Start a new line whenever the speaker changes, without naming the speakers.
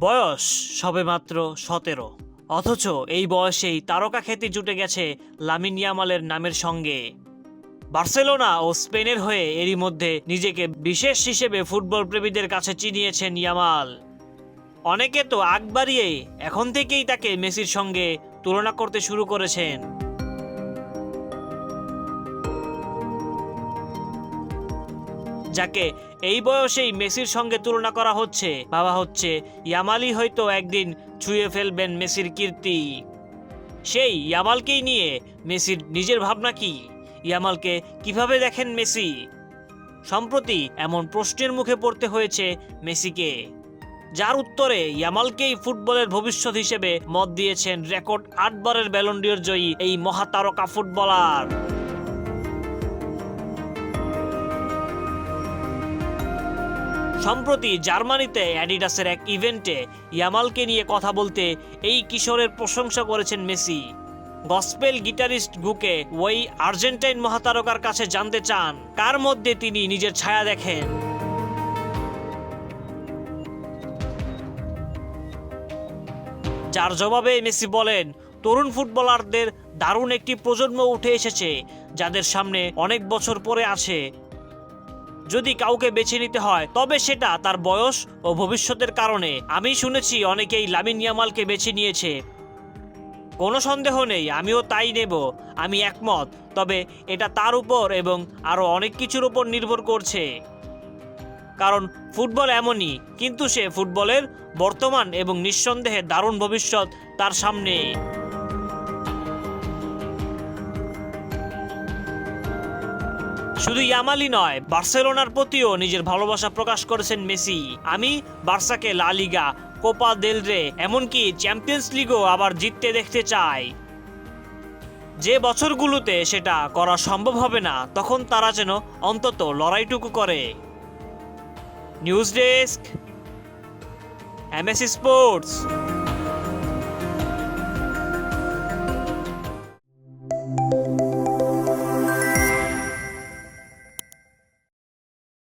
বয়স সবেমাত্র সতেরো। অথচ এই বয়সেই তারকা খ্যাতি জুটে গেছে লামিন ইয়ামালের নামের সঙ্গে। বার্সেলোনা ও স্পেনের হয়ে এরই মধ্যে নিজেকে বিশেষ হিসেবে ফুটবল প্রেমীদের কাছে চিনিয়েছেন ইয়ামাল। অনেকে তো আগ বাড়িয়ে এখন থেকেই তাকে মেসির সঙ্গে তুলনা করতে শুরু করেছেন। যাকে এই বয়সেই মেসির সঙ্গে তুলনা করা হচ্ছে। ভাবা হচ্ছে ইয়ামালই হয়তো একদিন ছুঁয়ে ফেলবেন মেসির কীর্তি। সেই ইয়ামালকেই নিয়ে মেসির নিজের ভাবনা কি? ইয়ামালকে কীভাবে দেখেন মেসি? সম্প্রতি এমন প্রশ্নের মুখে পড়তে হয়েছে মেসিকে, যার উত্তরে ইয়ামালকেই ফুটবলের ভবিষ্যৎ হিসেবে মত দিয়েছেন রেকর্ড আটবারের ব্যালন্ডিয়র জয়ী এই মহাতারকা ফুটবলার। সম্প্রতি জার্মানিতে অ্যাডিডাসের এক ইভেন্টে ইয়ামালকে নিয়ে কথা বলতে এই কিশোরের প্রশংসা করেছেন মেসি। গসপেল গিটারিস্ট গুকে ওই আর্জেন্টাইন মহাতারকার কাছে জানতে চান, কার মধ্যে তিনি নিজের ছায়া দেখেন? যার জবাবে মেসি বলেন, তরুণ ফুটবলারদের দারুণ একটি প্রজন্ম উঠে এসেছে, যাদের সামনে অনেক বছর পরে আছে যদি কাউকে বেছে নিতে হয়, তবে সেটা তার বয়স ও ভবিষ্যতের কারণে। আমি শুনেছি অনেকেই লামিন ইয়ামালকে বেছে নিয়েছে। কোনো সন্দেহ নেই, আমিও তাই নেব। আমি একমত, তবে এটা তার উপর এবং আরও অনেক কিছুর উপর নির্ভর করছে। কারণ ফুটবল এমনই, কিন্তু সে ফুটবলের বর্তমান এবং নিঃসন্দেহে দারুণ ভবিষ্যৎ তার সামনে। শুধু ইয়ামালি নয়, বার্সেলোনার প্রতিও নিজের ভালোবাসা প্রকাশ করেছেন মেসি। আমি বার্সাকে লা লিগা, কোপা দেল রে, এমনকি চ্যাম্পিয়ন্স লিগও আবার জিততে দেখতে চাই। যে বছরগুলোতে সেটা করা সম্ভব হবে না, তখন তারা যেন অন্তত লড়াইটুকু করে। News desk M A C sports.